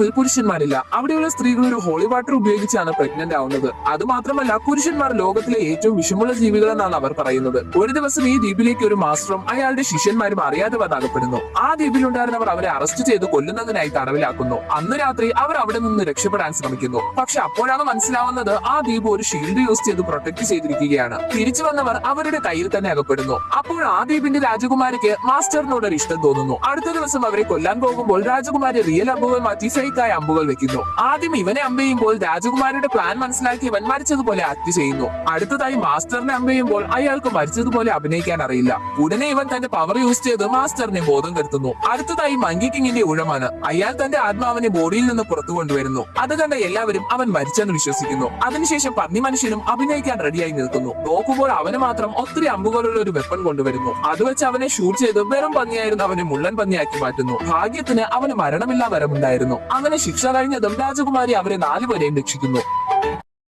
ദ്വീപിൽ പുരുഷന്മാരില്ല. അവിടെയുള്ള സ്ത്രീകൾ ഒരു ഹോളി വാട്ടർ ഉപയോഗിച്ചാണ് പ്രഗ്നന്റ് ആവുന്നത്. അത് മാത്രമല്ല പുരുഷന്മാർ ലോകത്തിലെ ഏറ്റവും വിഷമുള്ള ജീവികളെന്നാണ് അവർ പറയുന്നത്. ഒരു ദിവസം ഈ ദ്വീപിലേക്ക് ഒരു മാസ്റ്ററും അയാളുടെ ശിഷ്യന്മാരും അറിയാതെ വന്നകപ്പെടുന്നു. ആ ദ്വീപിലുണ്ടായിരുന്നവർ അവരെ അറസ്റ്റ് ചെയ്ത് കൊല്ലുന്നതിനായി തടവിലാക്കുന്നു. അന്ന് രാത്രി അവർ അവിടെ നിന്ന് രക്ഷപ്പെടാൻ ശ്രമിക്കുന്നു. പക്ഷെ അപ്പോഴാണ് മനസ്സിലാവുന്നത് ആ ദ്വീപ് ഒരു ഷീൽഡ് യൂസ് ചെയ്ത് പ്രൊട്ടക്ട് ചെയ്തിരിക്കുകയാണ്. തിരിച്ചു വന്നവർ അവരുടെ കയ്യിൽ തന്നെ അകപ്പെടുന്നു. അപ്പോൾ ആ ദ്വീപിന്റെ രാജകുമാരിക്ക് മാസ്റ്ററിനോട് ഒരു ഇഷ്ടം തോന്നുന്നു. അടുത്ത ദിവസം അവരെ കൊല്ലാൻ പോകുമ്പോൾ രാജകുമാരി റിയൽ അമ്പുകൾ മാറ്റി ഫേക്കായ അമ്പുകൾ വെക്കുന്നു. ആദ്യം ഇവനെ അമ്പെയ്യുമ്പോൾ രാജകുമാരിയുടെ പ്ലാൻ മനസ്സിലാക്കി ഇവൻ മരിച്ചതുപോലെ ആക്ട് ചെയ്യുന്നു. അടുത്തതായി മാസ്റ്ററിനെ അമ്പെയ്യുമ്പോൾ അയാൾക്ക് മരിച്ചതുപോലെ അഭിനയിക്കാൻ അറിയില്ല. ഉടനെ ഇവൻ തന്റെ പവർ യൂസ് ചെയ്ത് മാസ്റ്ററിനെ ബോധം കെടുത്തുന്നു. അടുത്തതായി മങ്കി കിങ്ങിന്റെ ഊഴമാണ് അയാൾ തന്റെ ആത്മാവിനെ ബോഡിയിൽ നിന്ന് പുറത്തു കൊണ്ടുവരുന്നു. അത് കണ്ട എല്ലാവരും അവൻ മരിച്ചെന്ന് വിശ്വസിക്കുന്നു. അതിനുശേഷം പന്നി മനുഷ്യനും അഭിനയിക്കാൻ റെഡിയായി നിൽക്കുന്നു. നോക്കുമ്പോൾ അവന് മാത്രം ഒത്തിരി അമ്പുകളുള്ള ഒരു വെപ്പൺ കൊണ്ടുവരുന്നു. അത് വെച്ച് അവനെ ഷൂട്ട് ചെയ്ത് വെറും പന്നിയായിരുന്നു അവനെ മുള്ളൻ പന്നിയാക്കി മാറ്റുന്നു. ഭാഗ്യത്തിന് അവന് മരണമില്ലാ വരമുണ്ടായിരുന്നു. അങ്ങനെ ശിക്ഷ കഴിഞ്ഞതും രാജകുമാരി അവരെ നാലുപേരെയും രക്ഷിക്കുന്നു.